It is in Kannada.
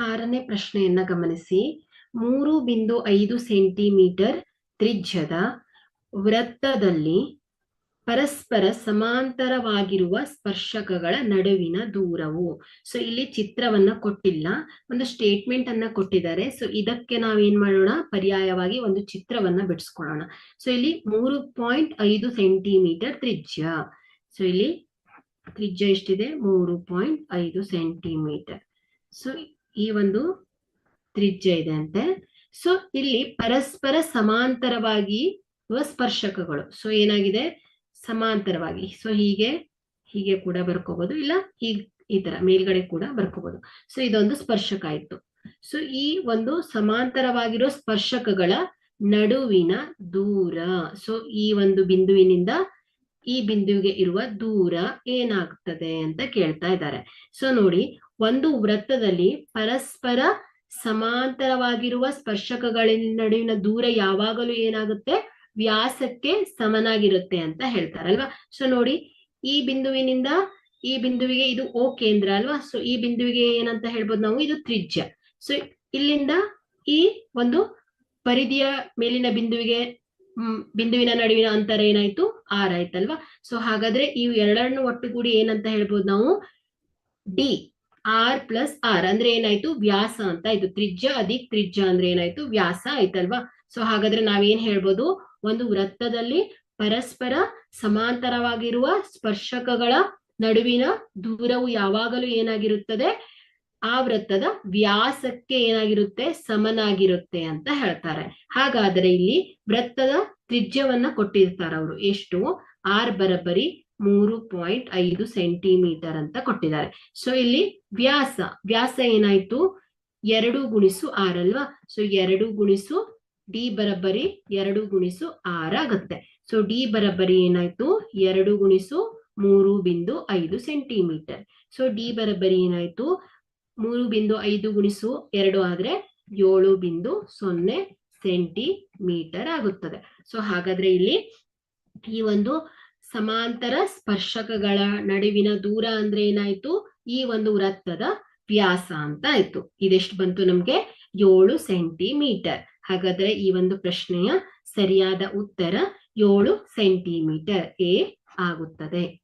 ಆರನೇ ಪ್ರಶ್ನೆಯನ್ನ ಗಮನಿಸಿ. ಮೂರು ಬಿಂದು ಐದು ಸೆಂಟಿಮೀಟರ್ ತ್ರಿಜ್ಯದ ವೃತ್ತದಲ್ಲಿ ಪರಸ್ಪರ ಸಮಾಂತರವಾಗಿರುವ ಸ್ಪರ್ಶಕಗಳ ನಡುವಿನ ದೂರವು. ಸೊ ಇಲ್ಲಿ ಚಿತ್ರವನ್ನ ಕೊಟ್ಟಿಲ್ಲ. ಒಂದು ಸ್ಟೇಟ್ಮೆಂಟ್ ಅನ್ನ ಕೊಟ್ಟಿದ್ದಾರೆ. ಸೊ ಇದಕ್ಕೆ ನಾವೇನ್ ಮಾಡೋಣ? ಪರ್ಯಾಯವಾಗಿ ಒಂದು ಚಿತ್ರವನ್ನ ಬಿಡಿಸ್ಕೊಳ್ಳೋಣ. ಸೊ ಇಲ್ಲಿ ಮೂರು ಪಾಯಿಂಟ್ ಐದು ಸೆಂಟಿಮೀಟರ್ ತ್ರಿಜ್ಯ. ಸೊ ಇಲ್ಲಿ ತ್ರಿಜ್ಯ ಎಷ್ಟಿದೆ? ಮೂರು ಪಾಯಿಂಟ್ ಐದು ಸೆಂಟಿಮೀಟರ್. ಸೊ ಈ ಒಂದು ತ್ರಿಜ್ಯ ಇದೆ ಅಂತೆ. ಸೊ ಇಲ್ಲಿ ಪರಸ್ಪರ ಸಮಾಂತರವಾಗಿ ಸ್ಪರ್ಶಕಗಳು. ಸೊ ಏನಾಗಿದೆ? ಸಮಾಂತರವಾಗಿ. ಸೊ ಹೀಗೆ ಹೀಗೆ ಕೂಡ ಬರ್ಕೋಬಹುದು ಇಲ್ಲ ಹೀಗ್ ಈ ತರ ಮೇಲ್ಗಡೆ ಕೂಡ ಬರ್ಕೋಬಹುದು ಸೊ ಇದೊಂದು ಸ್ಪರ್ಶಕ ಆಯ್ತು ಸೊ ಈ ಒಂದು ಸಮಾಂತರವಾಗಿರೋ ಸ್ಪರ್ಶಕಗಳ ನಡುವಿನ ದೂರ. ಸೊ ಈ ಒಂದು ಬಿಂದುವಿನಿಂದ ಈ ಬಿಂದುವಿಗೆ ಇರುವ ದೂರ ಏನಾಗ್ತದೆ ಅಂತ ಕೇಳ್ತಾ ಇದ್ದಾರೆ. ಸೊ ನೋಡಿ, ಒಂದು ವೃತ್ತದಲ್ಲಿ ಪರಸ್ಪರ ಸಮಾಂತರವಾಗಿರುವ ಸ್ಪರ್ಶಕಗಳ ನಡುವಿನ ದೂರ ಯಾವಾಗಲೂ ಏನಾಗುತ್ತೆ? ವ್ಯಾಸಕ್ಕೆ ಸಮನಾಗಿರುತ್ತೆ ಅಂತ ಹೇಳ್ತಾರಲ್ವಾ ಸೊ ನೋಡಿ, ಈ ಬಿಂದುವಿನಿಂದ ಈ ಬಿಂದುವಿಗೆ ಇದು ಓ ಕೇಂದ್ರ, ಅಲ್ವಾ? ಸೊ ಈ ಬಿಂದುವಿಗೆ ಏನಂತ ಹೇಳ್ಬೋದು ನಾವು? ಇದು ತ್ರಿಜ್ಯ. ಸೊ ಇಲ್ಲಿಂದ ಈ ಒಂದು ಪರಿಧಿಯ ಮೇಲಿನ ಬಿಂದುವಿಗೆ ಬಿಂದುವಿನ ನಡುವಿನ ಅಂತರ ಏನಾಯ್ತು? ಆರ್ ಆಯ್ತಲ್ವಾ? ಸೊ ಹಾಗಾದ್ರೆ ಈ ಎರಡನ್ನು ಒಟ್ಟುಗೂಡಿ ಏನಂತ ಹೇಳ್ಬೋದು ನಾವು? ಡಿ ಆರ್ ಪ್ಲಸ್ ಆರ್ ಅಂದ್ರೆ ಏನಾಯ್ತು? ವ್ಯಾಸ ಅಂತ ಆಯ್ತು ತ್ರಿಜ್ಯ ಅಧಿಕ್ ತ್ರಿಜ್ಯ ಅಂದ್ರೆ ಏನಾಯ್ತು? ವ್ಯಾಸ ಆಯ್ತಲ್ವಾ? ಸೊ ಹಾಗಾದ್ರೆ ನಾವೇನ್ ಹೇಳ್ಬೋದು? ಒಂದು ವೃತ್ತದಲ್ಲಿ ಪರಸ್ಪರ ಸಮಾಂತರವಾಗಿರುವ ಸ್ಪರ್ಶಕಗಳ ನಡುವಿನ ದೂರವು ಯಾವಾಗಲೂ ಏನಾಗಿರುತ್ತದೆ? ಆ ವೃತ್ತದ ವ್ಯಾಸಕ್ಕೆ ಏನಾಗಿರುತ್ತೆ? ಸಮನಾಗಿರುತ್ತೆ ಅಂತ ಹೇಳ್ತಾರೆ. ಹಾಗಾದ್ರೆ ಇಲ್ಲಿ ವೃತ್ತದ ತ್ರಿಜ್ಯವನ್ನ ಕೊಟ್ಟಿರ್ತಾರೆ ಅವರು. ಎಷ್ಟು? ಆರ್ ಬರಬರಿ ಮೂರು ಪಾಯಿಂಟ್ ಐದು ಸೆಂಟಿಮೀಟರ್ ಅಂತ ಕೊಟ್ಟಿದ್ದಾರೆ. ಸೊ ಇಲ್ಲಿ ವ್ಯಾಸ ವ್ಯಾಸ ಏನಾಯ್ತು? ಎರಡು ಗುಣಿಸು ಆರ್ ಅಲ್ವಾ? ಸೊ ಎರಡು ಗುಣಿಸು ಡಿ ಬರಬ್ಬರಿ ಎರಡು ಗುಣಿಸು ಆರ್ ಆಗುತ್ತೆ. ಸೊ ಡಿ ಬರಬ್ಬರಿ ಏನಾಯ್ತು? ಎರಡು ಗುಣಿಸು ಮೂರು ಬಿಂದು ಐದು ಸೆಂಟಿಮೀಟರ್. ಸೊ ಡಿ ಬರಬರಿ ಏನಾಯ್ತು? ಮೂರು ಬಿಂದು ಐದು ಗುಣಿಸು ಎರಡು ಆದ್ರೆ ಏಳು ಬಿಂದು ಸೊನ್ನೆ ಸೆಂಟಿಮೀಟರ್ ಆಗುತ್ತದೆ. ಸೊ ಹಾಗಾದ್ರೆ ಇಲ್ಲಿ ಈ ಒಂದು ಸಮಾಂತರ ಸ್ಪರ್ಶಕಗಳ ನಡುವಿನ ದೂರ ಅಂದ್ರೆ ಏನಾಯ್ತು? ಈ ಒಂದು ವೃತ್ತದ ವ್ಯಾಸ ಅಂತ ಆಯ್ತು. ಇದೆಷ್ಟು ಬಂತು ನಮ್ಗೆ? ಏಳು ಸೆಂಟಿಮೀಟರ್. ಹಾಗಾದ್ರೆ ಈ ಒಂದು ಪ್ರಶ್ನೆಯ ಸರಿಯಾದ ಉತ್ತರ ಏಳು ಸೆಂಟಿಮೀಟರ್ ಎ ಆಗುತ್ತದೆ.